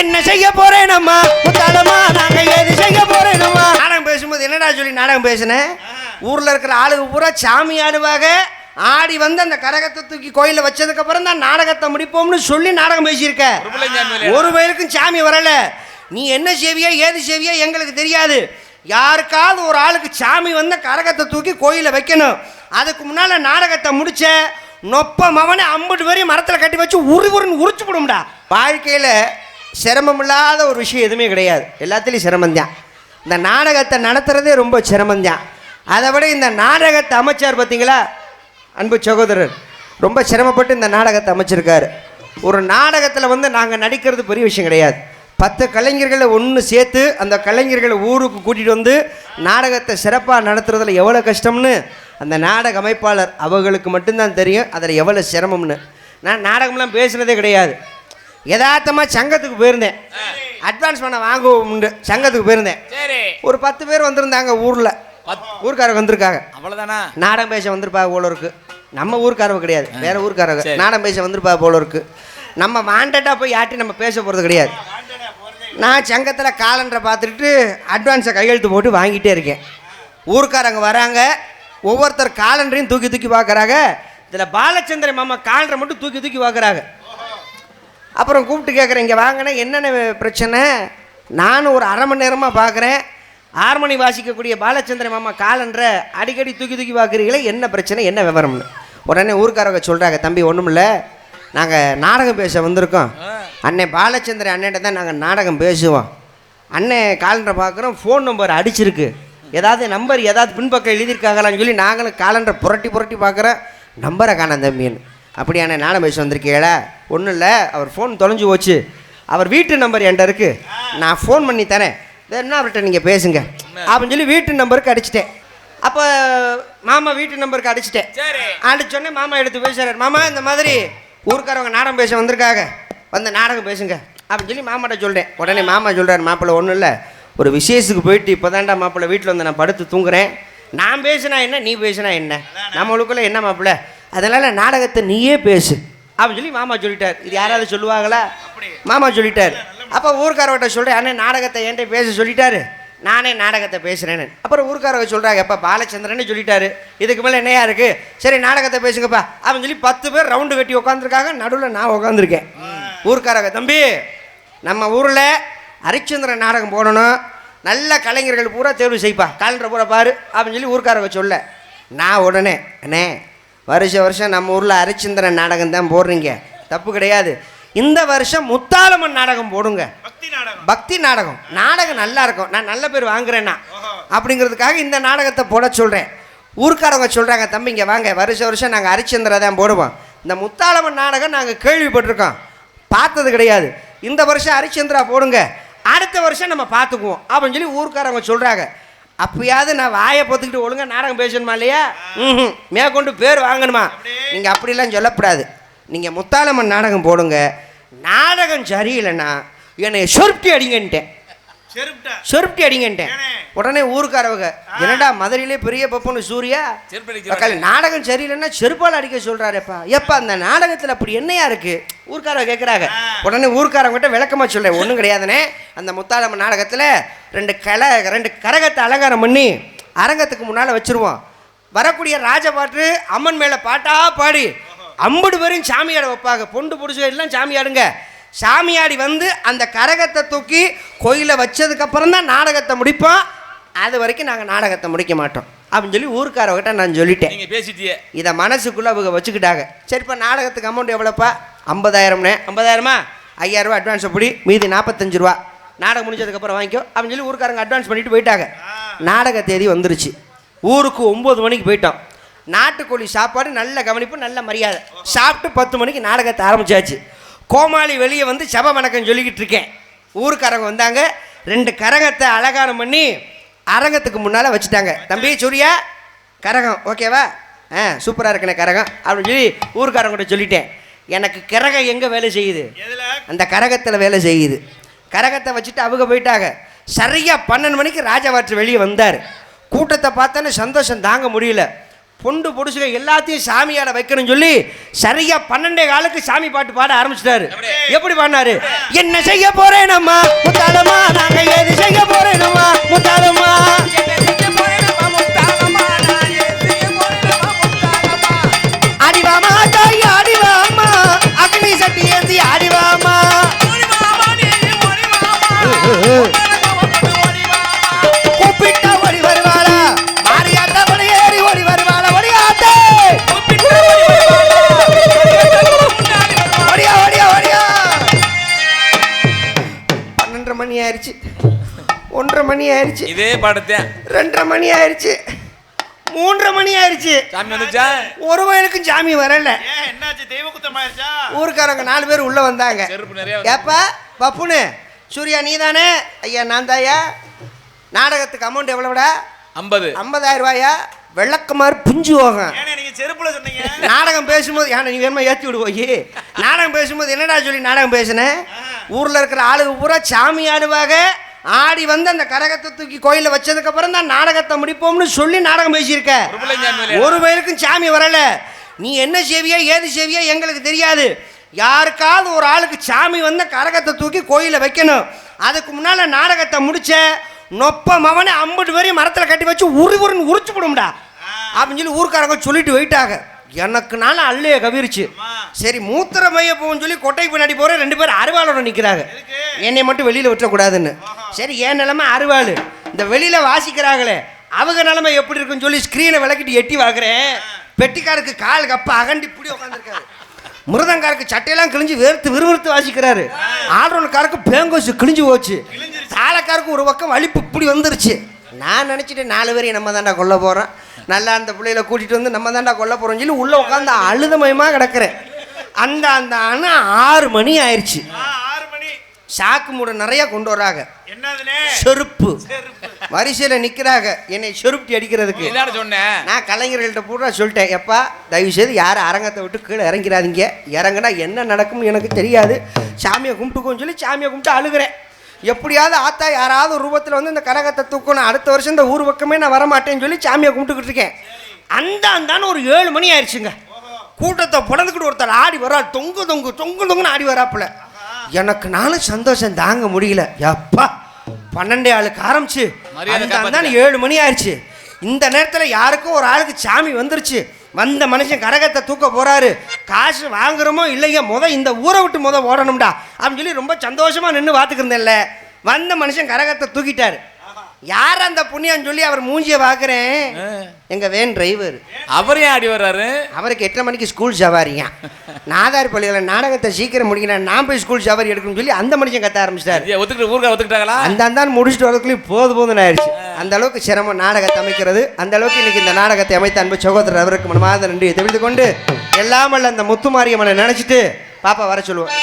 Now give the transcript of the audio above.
என்ன செய்ய போறேன் அம்மா முத்தாளம்மா நாங்க ஏது செய்ய போறேன் அம்மா நாடகம் பேசும்போது என்னடா சொல்லி நாடகம் பேசினேன் ஊர்ல இருக்கிற ஆளுங்க பூரா சாமி ஆடுவாங்க ஆடி வந்து அந்த கரகத்தை தூக்கி கோயில வச்சதுக்கு அப்புறம் தான் நாடகத்தை முடிப்போம்னு சொல்லி நாடகம் பேசியிருக்க. ஒரு வயலுக்கும் சாமி வரல. நீ என்ன செய்வியா ஏது செய்வியா எங்களுக்கு தெரியாது. யாருக்காவது ஒரு ஆளுக்கு சாமி வந்து கரகத்தை தூக்கி கோயில வைக்கணும். அதுக்கு முன்னால நாடகத்தை முடிச்ச நொப்ப மவனை ஐம்பது பேரையும் மரத்தில் கட்டி வச்சு உரு உருன்னு உரிச்சு விடும்டா வாழ்க்கையில் சிரமம் இல்லாத ஒரு விஷயம் எதுவுமே கிடையாது. எல்லாத்துலேயும் சிரமந்தான் இந்த நாடகத்தை நடத்துகிறதே ரொம்ப சிரமந்தான் அதை விட இந்த நாடகத்தை அமைச்சார் பார்த்தீங்களா? அன்பு சகோதரர். ரொம்ப சிரமப்பட்டு இந்த நாடகத்தை அமைச்சிருக்காரு. ஒரு நாடகத்தில் வந்து நாங்கள் நடிக்கிறது பெரிய விஷயம் கிடையாது. பத்து கலைஞர்களை ஒன்று சேர்த்து அந்த கலைஞர்களை ஊருக்கு கூட்டிகிட்டு வந்து நாடகத்தை சிறப்பாக நடத்துறதுல எவ்வளோ கஷ்டம்னு அந்த நாடக அமைப்பாளர் அவர்களுக்கு மட்டும்தான் தெரியும். அதில் எவ்வளோ சிரமம்னு. நான் நாடகம்லாம் பேசுனதே கிடையாது. யதார்த்தமாக சங்கத்துக்கு போயிருந்தேன். அட்வான்ஸ் பண்ண வாங்குவோம்ண்டு சங்கத்துக்கு போயிருந்தேன். சரி. ஒரு பத்து பேர் வந்திருந்தாங்க ஊரில். ஊர்க்காரங்க வந்திருக்காங்க. அவ்வளவுதானா? நாடகம் பேச வந்திருப்பா போல இருக்கு. நம்ம ஊர்க்காரவங்க கிடையாது. வேற ஊர்க்காரங்க சரி. நாடகம் பேச வந்திருப்பா போல இருக்கு. நம்ம வாண்டட்டாக போய் யார்ட்டையும் நம்ம பேச போகிறது கிடையாது. நான் சங்கத்தில் காலண்டரை பார்த்துட்டு அட்வான்ஸை கையெழுத்து போட்டு வாங்கிட்டே இருக்கேன். ஊர்க்காரங்க வராங்க. ஒவ்வொருத்தர் காலண்டரையும் தூக்கி தூக்கி பார்க்குறாங்க. இதில் பாலச்சந்திரன் மாமா காலண்டரை மட்டும் தூக்கி தூக்கி பார்க்குறாங்க. அப்புறம் கூப்பிட்டு கேட்குறேன் இங்கே வாங்கினே என்னென்ன பிரச்சனை? நானும் ஒரு அரை மணி நேரமாக பார்க்குறேன் ஆறு மணி வாசிக்கக்கூடிய பாலச்சந்திரன் மாமா காலண்டரை அடிக்கடி தூக்கி தூக்கி பார்க்குறீங்களே என்ன பிரச்சனை என்ன விவரம்னு? உடனே ஊர்க்காரங்க சொல்கிறாங்க தம்பி ஒன்றுமில்ல நாங்கள் நாடகம் பேச வந்திருக்கோம். அண்ணன் பாலச்சந்திரன் அண்ணன்ட்ட தான் நாங்கள் நாடகம் பேசுவோம். அண்ணன் காலண்டரை பார்க்குறோம் ஃபோன் நம்பர் அடிச்சிருக்கு. ஏதாவது நம்பர் ஏதாவது பின்பக்கம் எழுதியிருக்காங்களான்னு சொல்லி நாங்களும் காலண்டரை புரட்டி புரட்டி பார்க்குறோம் நம்பரை காணோம் தம்பின்னு அப்படியான பேச வந்திருக்கீங்களா? ஒன்றும் இல்லை அவர் ஃபோன் தொலைஞ்சு போச்சு. அவர் வீட்டு நம்பர் என்கிட்ட இருக்குது நான் ஃபோன் பண்ணி தரேன். வேணா அவர்கிட்ட நீங்கள் பேசுங்க? அப்படின்னு சொல்லி வீட்டு நம்பருக்கு அடிச்சிட்டேன். அப்போ மாமா வீட்டு நம்பருக்கு அடிச்சிட்டேன். அடிச்சோடனே மாமா எடுத்து பேசுறாரு மாமா இந்த மாதிரி ஊருக்காரவங்க நாடகம் பேச வந்திருக்காங்க. வந்து நாடகம் பேசுங்க. அப்படின்னு சொல்லி மாமாட்ட சொல்கிறேன் உடனே மாமா சொல்கிறார் மாப்பிள்ளை ஒன்றும் இல்லை. ஒரு விசேஷத்துக்கு போயிட்டு இப்போ தான்டா மாப்பிள்ளை வீட்டில் வந்து நான் படுத்து தூங்குறேன். நான் பேசினா என்ன நீ பேசினா என்ன? நம்மளுக்குள்ள என்ன மாப்பிள்ளை? அதனால் நாடகத்தை நீயே பேசு. அப்படின்னு சொல்லி மாமா சொல்லிட்டார். இது யாராவது சொல்லுவாங்களா? மாமா சொல்லிட்டார். அப்போ ஊர்க்காரவட்ட சொல்கிறேன் அண்ணே நாடகத்தை என்கிட்ட பேச சொல்லிட்டாரு? நானே நாடகத்தை பேசுகிறேன்னு அப்புறம் ஊர்க்காரங்க சொல்கிறாங்க எப்போ பாலச்சந்திரன்னு சொல்லிட்டாரு. இதுக்கு மேலே என்னையா இருக்குது சரி நாடகத்தை பேசுங்கப்பா. அப்படின்னு சொல்லி பத்து பேர் ரவுண்டு கட்டி உட்காந்துருக்காங்க நடுவில் நான் உட்காந்துருக்கேன் ஊர்க்காரங்க தம்பி நம்ம ஊரில் ஹரிச்சந்திரன் நாடகம் போடணும். நல்ல கலைஞர்கள் பூரா தேர்வு செய்ப்பா. காலண்டரை பூரா பாரு. அப்படின்னு சொல்லி ஊர்க்காரங்க சொல்ல. நான் உடனே அண்ணே வருஷ வருஷம் நம்ம ஊரில் ஹரிச்சந்திரன் நாடகம் தான் போடுறீங்க. தப்பு கிடையாது. இந்த வருஷம் முத்தாலம்மன் நாடகம் போடுங்க. பக்தி நாடகம். பக்தி நாடகம். நாடகம் நல்லா இருக்கும். நான் நல்ல பேர் வாங்குறேன்னா. அப்படிங்கிறதுக்காக இந்த நாடகத்தை போட சொல்கிறேன் ஊர்க்காரவங்க சொல்கிறாங்க தம்பி இங்கே வாங்க. வருஷ வருஷம் நாங்கள் ஹரிச்சந்திரா தான் போடுவோம். இந்த முத்தாளம்மன் நாடகம் நாங்கள் கேள்விப்பட்டிருக்கோம். பார்த்தது கிடையாது. இந்த வருஷம் ஹரிச்சந்திரா போடுங்க. அடுத்த வருஷம் நம்ம பார்த்துக்குவோம். அப்படின்னு சொல்லி ஊர்க்காரவங்க சொல்கிறாங்க அப்பயாவது நான் வாயை பொத்துக்கிட்டு ஒழுங்கா நாடகம் பேசணுமா இல்லையா? ம் மேற்கொண்டு பேர் வாங்கணுமா? நீங்கள் அப்படிலாம் சொல்லக்கூடாது. நீங்கள் முத்தாளம்மன் நாடகம் போடுங்க. நாடகம் சரியில்லைன்னா என்னை சொருப்டி அடிங்கன்ட்டேன். சொருப்டி அடிங்கன்ட்டேன்? உடனே ஊருக்காரவங்க என்னடா மதுரையிலே பெரிய பப்பனு சூர்யா? நாடகம் சரியில்லைன்னா செருப்பால் அடிக்க சொல்கிறாரேப்பா எப்பா அந்த நாடகத்தில் அப்படி என்னையா இருக்கு? ஊர்க்காரவங்க கேட்குறாங்க உடனே ஊர்க்காரவங்ககிட்ட விளக்கமாக சொல்கிறேன் ஒன்றும் கிடையாதுனே. அந்த முத்தாளம்மன் நாடகத்தில் ரெண்டு கலை ரெண்டு கரகத்தை அலங்காரம் பண்ணி அரங்கத்துக்கு முன்னால் வச்சுருவோம். வரக்கூடிய ராஜபாட்டு அம்மன் மேலே பாட்டா பாடி ஐம்பது பேரும் சாமியாட வைப்பாங்க. பொண்டு பிடிச்சி எல்லாம் சாமியாடுங்க சாமியாடி வந்து அந்த கரகத்தை தூக்கி கோயிலை வச்சதுக்கப்புறம் தான் நாடகத்தை முடிப்போம். அது வரைக்கும் நாங்கள் நாடகத்தை முடிக்க மாட்டோம். அப்படின்னு சொல்லி ஊருக்காரவங்கிட்ட நான் சொல்லிட்டேன். நீங்க பேசிட்டியே. இதை மனசுக்குள்ளே அவங்க வச்சுக்கிட்டாங்க. சரிப்பா நாடகத்துக்கு அமௌண்ட் எவ்வளோப்பா ஐம்பதாயிரம்னே. ஐம்பதாயிரமா? ஐயாயிரரூவா அட்வான்ஸ் அப்படி மீதி நாற்பத்தஞ்சு ரூபா. நாடகம் முடிஞ்சதுக்கப்புறம் வாங்கிக்கோ. அப்படின்னு சொல்லி ஊருக்காரங்க அட்வான்ஸ் பண்ணிட்டு போயிட்டாங்க. நாடக தேதி வந்துருச்சு. ஊருக்கு ஒம்பது மணிக்கு போயிட்டோம். நாட்டுக்கோழி சாப்பாடு நல்ல கவனிப்பு நல்ல மரியாதை. சாப்பிட்டு பத்து மணிக்கு நாடகத்தை ஆரம்பிச்சாச்சு. கோமாளி வெளியே வந்து சப வணக்கம் சொல்லிக்கிட்டு இருக்கேன். ஊருக்காரங்க வந்தாங்க. ரெண்டு கரகத்தை அலங்காரம் பண்ணி அரங்கத்துக்கு முன்னால் வச்சுட்டாங்க. தம்பி சூர்யா கரகம் ஓகேவா? ஆ சூப்பராக இருக்குண்ணே கரகம் அப்படின்னு சொல்லி ஊருக்காரங்கிட்ட சொல்லிட்டேன். எனக்கு கரகம் எங்கே வேலை செய்யுது? அந்த கரகத்தில் வேலை செய்யுது. கரகத்தை வச்சுட்டு அவங்க போயிட்டாங்க. சரியாக பன்னெண்டு மணிக்கு ராஜாவாற்று வெளியே வந்தார். கூட்டத்தை பார்த்தோன்னே சந்தோஷம் தாங்க முடியல. பொண்டு பொடுசுக எல்லாத்தையும் சாமியாட வைக்கணும்னு சொல்லி சரியா பன்னெண்டே காலுக்கு சாமி பாட்டு பாட ஆரம்பிச்சிட்டாரு. எப்படி பாடினாரு? என்ன செய்ய போறேன் அம்மா முத்தாளம்மா நாங்க ஏது செய்ய போறேன் அம்மா தாய் அடிவாமா? ஆயிடுச்சு. ஒன்றரை மணி ஆயிடுச்சு. இதே பாடத்தேன் ரெண்டரை மணி ஆயிடுச்சு. மூன்றரை மணி ஆயிடுச்சு. சாமி வந்துச்சா? ஒரு வயலுக்கும் சாமி வரல. ஏன் என்னாச்சு? தெய்வ குத்தமாயிருச்சா ஊருக்காரங்க நாலு பேர் உள்ள வந்தாங்க. செருப்பு நிறைய ஏப்பா பப்புனு சூர்யா நீதானே? ஐயா நான் தாயா நாடகத்துக்கு அமௌண்ட் எவ்வளவுடா? ஐம்பது. ஐம்பதாயிரம் ரூபாயா? வெள்ளக்குமார் பிஞ்சு போகும். செருப்புல சொன்னீங்க. நாடகம் பேசும்போது ஏன்னா நீ வேணுமா ஏற்றி விடு போய்? நாடகம் பேசும்போது என்னடா சொல்லி நாடகம் பேசுனேன் ஊரில் இருக்கிற ஆளுங்க பூரா சாமி ஆடுவாங்க. ஆடி வந்து அந்த கரகத்தை தூக்கி கோயிலில் வச்சதுக்கு அப்புறம் தான் நாடகத்தை முடிப்போம்னு சொல்லி நாடகம் பேசியிருக்க. ஒரு சாமி வயலுக்கும் சாமி வரல. நீ என்ன செய்வியா ஏது செய்வியா எங்களுக்கு தெரியாது. யாருக்காவது ஒரு ஆளுக்கு சாமி வந்து கரகத்தை தூக்கி கோயிலில் வைக்கணும். அதுக்கு முன்னால நாடகத்தை முடிச்ச நொப்ப மவனை ஐம்பது பேரையும் மரத்தில் கட்டி வச்சு உரு உருன்னு உரிச்சு விடும்டா அப்படின்னு சொல்லி ஊர்க்காரங்க சொல்லிட்டு போயிட்டாங்க. எனக்கு நாள் அல்லைய கவிருச்சு. சரி மூத்திர மைய போகும்னு சொல்லி கொட்டை பின்னாடி போற ரெண்டு பேரும் அருவாளோட நிற்கிறாங்க என்னை மட்டும் வெளியில் விட்டுறக்கூடாதுன்னு. சரி என் நிலைமை அருவாள். இந்த வெளியில் வாசிக்கிறாங்களே அவங்க நிலைமை எப்படி இருக்குன்னு சொல்லி ஸ்க்ரீனை விளக்கிட்டு எட்டி பார்க்குறேன். பெட்டிக்காருக்கு கால் கப்ப அகண்டி இப்படி உட்காந்துருக்காரு மிருதங்காருக்கு சட்டையெல்லாம் கிழிஞ்சு வேர்த்து விறுவிறுத்து வாசிக்கிறாரு. ஆல்ரவுண்டுக்காருக்கு பேங்கோசு கிழிஞ்சு போச்சு. தாளக்காருக்கு ஒரு பக்கம் வலிப்பு இப்படி வந்துருச்சு. நான் நினச்சிட்டு நாலு பேரையும் நம்ம தாண்டா கொல்ல போகிறோம் நல்லா அந்த பிள்ளையில கூட்டிகிட்டு வந்து நம்ம தாண்டா கொல்ல போகிறோம்னு சொல்லி உள்ளே உட்காந்து அழுதமயமாக கிடக்கிறேன். அந்த அந்த அண்ணா ஆறு மணி ஆயிடுச்சு ஆ, ஆறு மணி. சாக்கு மூட நிறைய கொண்டு வராங்க என்னதுனே? செருப்பு. வரிசையில் நிற்கிறாங்க என்னை செருப்டி அடிக்கிறதுக்கு. சொன்னேன் நான் கலைஞர்கள்ட்ட பூரா சொல்லிட்டேன். எப்பா தயவு செய்து யாரும் அரங்கத்தை விட்டு கீழே இறங்கிறாதீங்க இறங்குனா என்ன நடக்கும்னு எனக்கு தெரியாது. சாமியை கும்பிட்டுக்கோன்னு சொல்லி சாமியை கும்பிட்டு அழுகிறேன். எப்படியாவது ஆத்தா யாராவது ரூபத்தில் வந்து இந்த கரகத்தை தூக்கணும் அடுத்த வருஷம் இந்த ஊர் பக்கமே நான் வரமாட்டேன்னு சொல்லி சாமியை கும்பிட்டுக்கிட்டு இருக்கேன். அந்த அந்தான்னு ஒரு ஏழு மணி ஆயிடுச்சுங்க. கூட்டத்தை புடந்துக்கிட்டு ஒருத்தர் ஆடி வரா தொங்கு தொங்கு தொங்கு தொங்குன்னு ஆடி வராப்புல எனக்கு நானும் சந்தோஷம் தாங்க முடியல. எப்பா பன்னெண்டே ஆளுக்கு ஆரம்பிச்சு ஏழு மணி ஆயிடுச்சு. இந்த நேரத்தில் யாருக்கும் ஒரு ஆளுக்கு சாமி வந்துருச்சு. வந்த மனுஷன் கரகத்தை தூக்க போகிறாரு காசு வாங்குறோமோ இல்லையோ முத இந்த ஊரை விட்டு முத ஓடணும்டா. அப்படின்னு சொல்லி ரொம்ப சந்தோஷமாக நின்று பார்த்துக்கிருந்தேன்ல வந்த மனுஷன் கரகத்தை தூக்கிட்டாரு. யார் அந்த புண்ணியன்னு சொல்லி அவர் மூஞ்சிய பார்க்குறேன்? எங்க வேன் டிரைவர். அவர் ஏன் ஆடி வர்றாரு. அவருக்கு எட்டரை மணிக்கு ஸ்கூல் சவாரிங்க. நாதார் பள்ளியில் நாடகத்தை சீக்கிரம் முடிக்கணும் நான் போய் ஸ்கூல் சவாரி எடுக்கணும்னு சொல்லி அந்த மனுஷன் கத்த ஆரம்பிச்சிட்டாரு. ஒத்துக்கிட்டு ஊருக்கா ஒத்துக்கிட்டாங்களா? அந்த அந்தான் முடிச்சுட்டு வரதுக்குள்ளேயும் போது போதுன்னு ஆயிடுச்சு. அந்த அளவுக்கு சிரமம் நாடகத்தை அமைக்கிறது. அந்த அளவுக்கு இன்னைக்கு இந்த நாடகத்தை அமைத்த அன்பு சகோதரர் அவருக்கு மனமார்ந்த நன்றியை தெரிவித்து கொண்டு எல்லாமல்ல அந்த முத்துமாரியம்மனை நினைச்சிட்டு பாப்பா வர சொல்லுவோம்